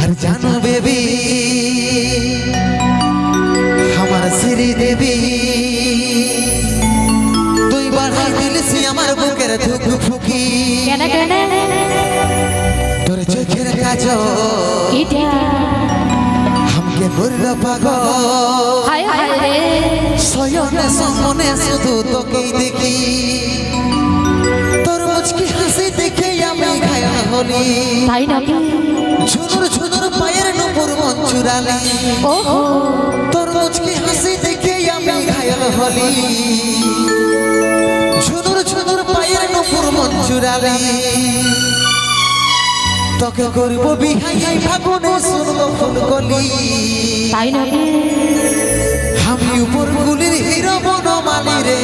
আর জানো বেবি আমার শ্রী দেবী তুই বাড়াই দিলিস আমার বুকের ধুক ফুকি তোর চোখের কাজ আমাকে করল পাগল সয়নে সমনে শুধু তোকেই দেখি। হলি তাই নাকি? ঝুনুর ঝুনুর পায়ের নুপুর মন চুরালি ওহো। তোর মুচকি হাসি দেখে আমি ঘায়ল হলি। ঝুনুর ঝুনুর পায়ের নুপুর মন চুরালি তোকে করব বিহাই ফাগুনে শুনব ফুল কলি তাই নাকি? আমি উপর গুলির হিরো বনমালি রে।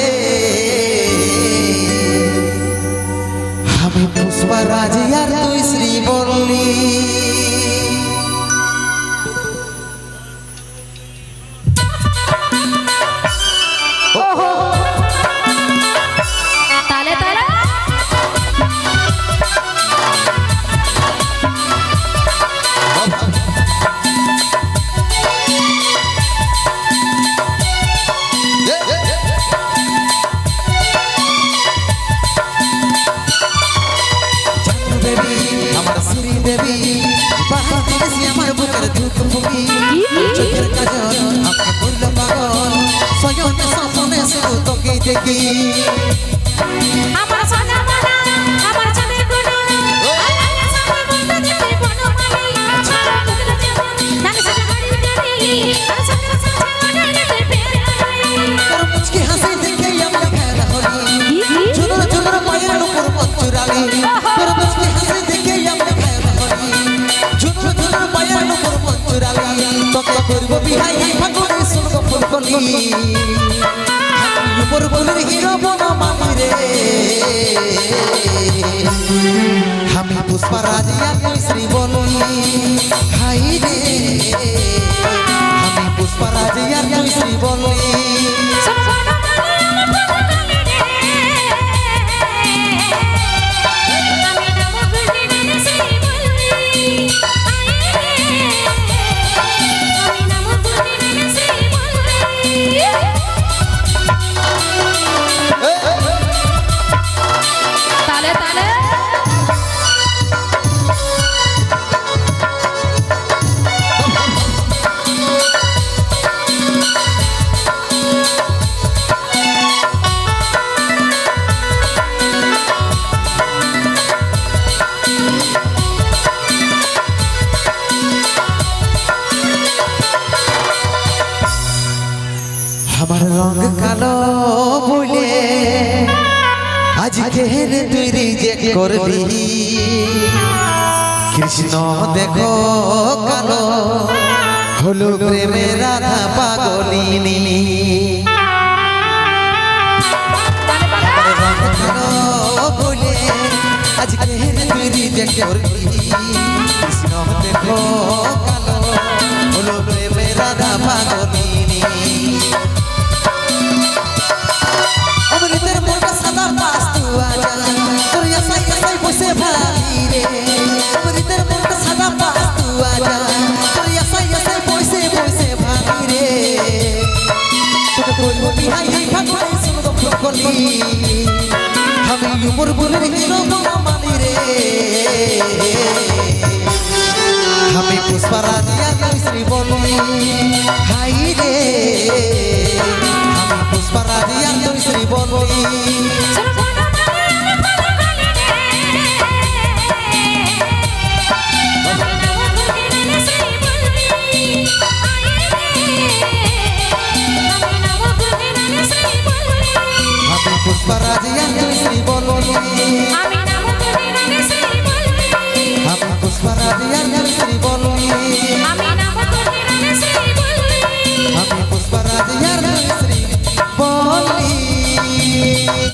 আমি পুষ্পা রাজি আর তুই শ্রী ঘায়ল হলি। ঝুনুর ঝুনুর পায়ের নুপুর মন চুরালি তোকে করব বিহাই ফাগুনে শুনব ফুল কলি উপর বলির হিরো বনমালি রে। আমি পুষ্পা রাজিয়া তুই শ্রী হাই রে। আমি পুষ্পা রাজিয়া তুই শ্রী তালে তালে আমার রং কালো বলে আজকে তুই রিজেক্ট করলি কৃষ্ণ, দেখো কালো, হলো প্রেমে রাধা বলে আজকে তুই রিজেক্ট কৃষ্ণ, দেখো আমি উমর বলে মানি রে আমি পুষ্পা রাজিয়া তুই শ্রী বলি হাই রে শ্রী বলি